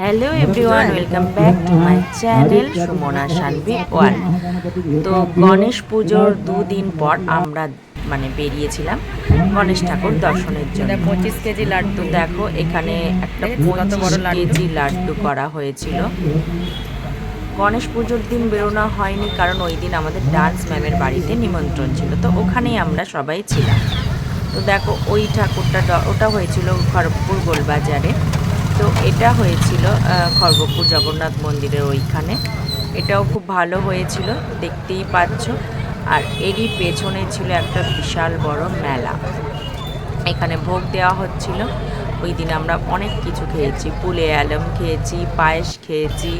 Hello everyone welcome back to my channel Sumana Shanvi one তো গণেশ পুজোর দুদিন পর আমরা মানে বেরিয়েছিলাম গণেশ ঠাকুর দর্শনের জন্য। পঁচিশ কেজি লাড্ডু। দেখো এখানে একটা পঁচিশ লাড্ডু। কেজি লাড্ডু করা হয়েছিল। গণেশ পুজোর দিন বেরোনো হয়নি কারণ ওই দিন আমাদের ডান্স ম্যামের বাড়িতে নিমন্ত্রণ ছিল তো ওখানেই আমরা সবাই ছিলাম। তো দেখো ওই ঠাকুরটা ওটা হয়েছিল খড়গপুর গোলবাজারে। তো এটা হয়েছিল খড়গপুর জগন্নাথ মন্দিরের ওইখানে। এটাও খুব ভালো হয়েছিল, দেখতেই পাচ্ছ। আর এরই পেছনে ছিল একটা বিশাল বড় মেলা। এখানে ভোগ দেওয়া হচ্ছিল। ওই দিন আমরা অনেক কিছু খেয়েছি, পুলে অ্যালম খেয়েছি, পায়েস খেয়েছি,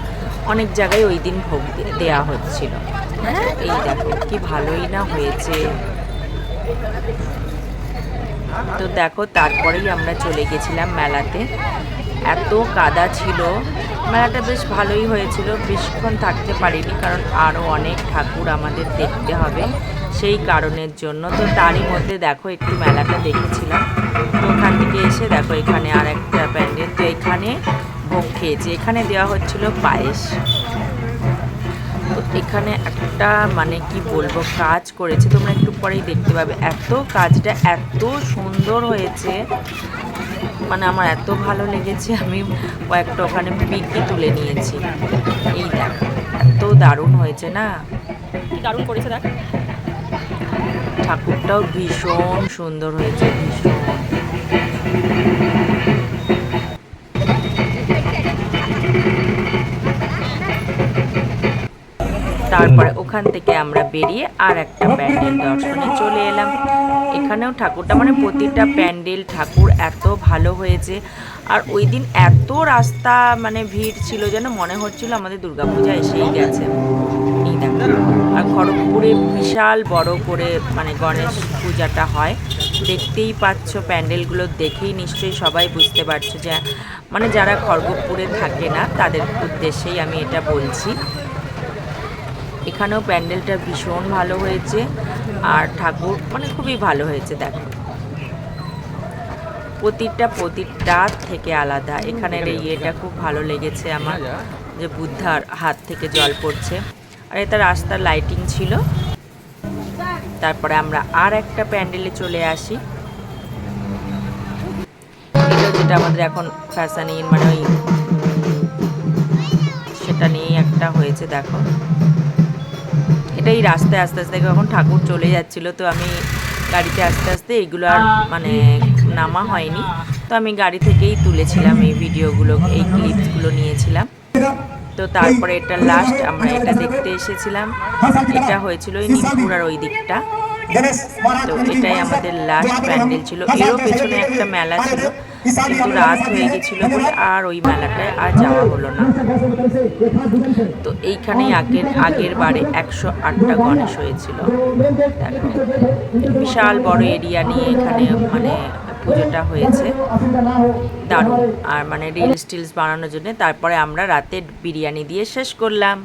অনেক জায়গায় ওই দিন ভোগ দেওয়া হচ্ছিল। হ্যাঁ এই দেখো কি ভালোই না হয়েছে। তো দেখো, তারপরেই আমরা চলে গেছিলাম মেলাতে। এত কাদা ছিল। মেলাটা বেশ ভালোই হয়েছিল। বেশিক্ষণ থাকতে পারিনি, কারণ আরও অনেক ঠাকুর আমাদের দেখতে হবে সেই কারণের জন্য। তো তারই মধ্যে দেখো, একটু মেলাটা দেখেছিলাম। তো ওখান থেকে এসে দেখো, এখানে আর একটা প্যান্ডেল। তো এখানে ভোগ খেয়েছি। এখানে দেওয়া হচ্ছিল পায়েস। তো এখানে একটা মানে কি বলব কাজ করেছে। তোমরা একটু পরেই দেখতে পাবে। এত কাজটা এত সুন্দর হয়েছে। মানে আমার এত ভালো লেগেছে আমি কয়েকটা ওখানে পিকই তুলে নিয়েছি। এই দেখ এত দারুণ হয়েছে না? কি দারুণ করেছে দেখ। ঠাকুরটাও ভীষণ সুন্দর হয়েছে ভীষণ। তারপরে ওখান থেকে আমরা বেরিয়ে আর একটা প্যান্ডেল দর্শনে চলে এলাম। এখানেও ঠাকুরটা মানে প্রতিটা প্যান্ডেল ঠাকুর এত ভালো হয়েছে। আর ওই দিন এত রাস্তা মানে ভিড় ছিল যেন মনে হচ্ছিল আমাদের দুর্গাপূজা এসেই গেছে। আর খড়গপুরে বিশাল বড় করে মানে গণেশ পূজাটা হয়। দেখতেই পাচ্ছ, প্যান্ডেলগুলো দেখেই নিশ্চয়ই সবাই বুঝতে পারছ যে মানে যারা খড়গপুরে থাকে না, তাদের উদ্দেশ্যেই আমি এটা বলছি। এখানেও প্যান্ডেলটা ভীষণ ভালো হয়েছে। আর ঠাকুর মানে খুবই ভালো হয়েছে, দেখো। প্রতিটা প্রতিটা থেকে আলাদা। এখানের এই ইয়েটা খুব ভালো লেগেছে আমার, যে বুদ্ধার হাত থেকে জল পড়ছে। আর এটা রাস্তার লাইটিং ছিল। তারপরে আমরা আর একটা প্যান্ডেলে চলে আসি। যেটা আমাদের এখন ফ্যাশানিন মানে ওই সেটা নিয়েই একটা হয়েছে, দেখো। এটাই রাস্তায় আস্তে আস্তে যখন ঠাকুর চলে যাচ্ছিল, তো আমি গাড়িতে আস্তে আস্তে এগুলো আর মানে নামা হয়নি। তো আমি গাড়ি থেকেই তুলেছিলাম এই ভিডিওগুলো, এই ক্লিপসগুলো নিয়েছিলাম। তো তারপরে এটা লাস্ট আমরা এটা দেখতে এসেছিলাম। এটা হয়েছিল ওই নিপুরার ওই দিকটা। তো এটাই আমাদের লাস্ট প্যান্ডেল ছিল। এরও পেছনে একটা মেলা ছিল। কিন্তু রাত হয়ে গেছিল বলে আর ওই মেলাটায় আর যাওয়া হলো না। তো এইখানেই আগের আগের বারে একশো আটটা গণেশ হয়েছিল। বিশাল বড় এরিয়া নিয়ে এখানে মানে পুজোটা হয়েছে। দারুণ। আর মানে রিলস টিলস বানানোর জন্য। তারপরে আমরা রাতে বিরিয়ানি দিয়ে শেষ করলাম।